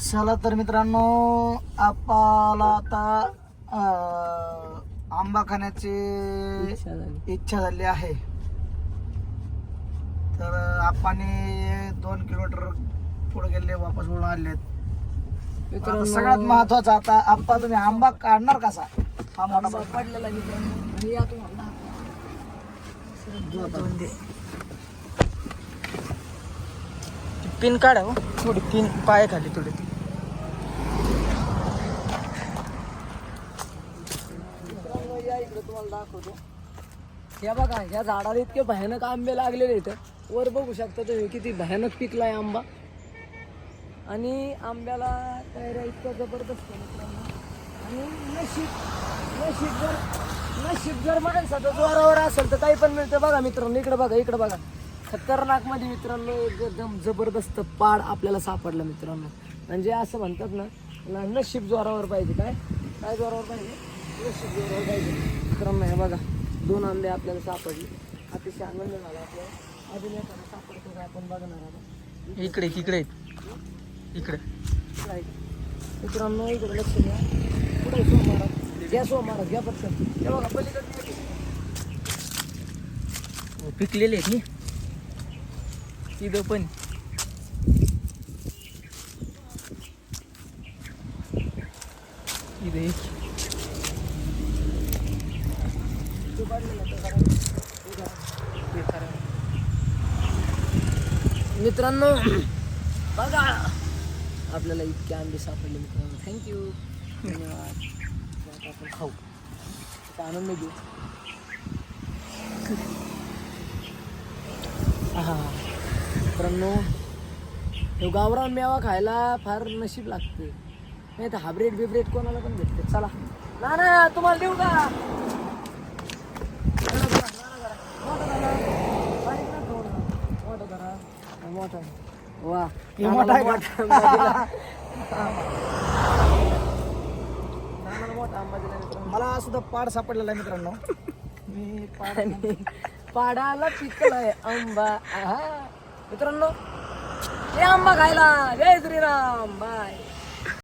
चला तर मित्रांनो आपल्याला आता आंबा खाण्याची इच्छा झाली. आहे. तर आपण दोन किलोमीटर पुढे गेले वापस आले आता सगळ्यात महत्वाचं आता आप्पा तुम्ही आंबा काढणार कसा? हा मोठा. पडलेला मित्रांनो. पिन काढा हो. थोडी पिन पाय खाली थोडी मित्रांनो, या इकडे तुम्हाला दाखवतो. हे बघा ह्या झाडाला इतके भयानक आंबे लागलेले आहेत. वर बघू शकता तुम्ही किती भयानक पिकलाय आंबा. आणि आंब्याला तयाऱ्या इतकं जबरदस्त मित्रांनो. आणि नशीब नशीब जर नशीब जर माणसाचं जोरावर असेल तर काही पण मिळतं. बघा मित्रांनो इकडे बघा इकडे बघा. खतरनाकमध्ये मित्रांनो एकदम जबरदस्त पाड आपल्याला सापडलं मित्रांनो. म्हणजे असं म्हणतात ना नशीब जोरावर पाहिजे. काय? काय जोरावर पाहिजे? मित्रांनो हे बघा दोन आंबे आपल्याला सापडले. अतिशय आनंद झाला आपल्याला. अजून एखादा सापडतो का आपण बघणार आहोत इकडे इकडे. इकडे? मित्रांनो इकडे लक्ष द्या. पुढे सोमवारात घ्या सोमवारात घ्या पटकन हे बघा पलीकडे हो, पिकलेले आहेत नी. तिथं पण. इथं एक. हे करा. मित्रांनो बघा. आपल्याला इतके आंबे सापडले मित्रांनो. थँक्यू धन्यवाद. आपण खाऊ. आनंद घेऊ. हा मित्रांनो तो गावरान मेवा खायला फार नशीब लागते. नाही तर हाब्रेड बिब्रेड कोणाला पण भेटते. चला. ना ना तुम्हाला देऊ का मोठं धरा. बारीक नका खाऊ ना. मोठं धरा. हा, मोठं. वा मोठं आहे का? मोठा आंबा दिला. मला सुद्धा पाड सापडलेला आहे मित्रांनो मी पाड पाडाला पिकलाय आंबा आहा. मित्रांनो हे आंबा खायला जय श्रीराम बाय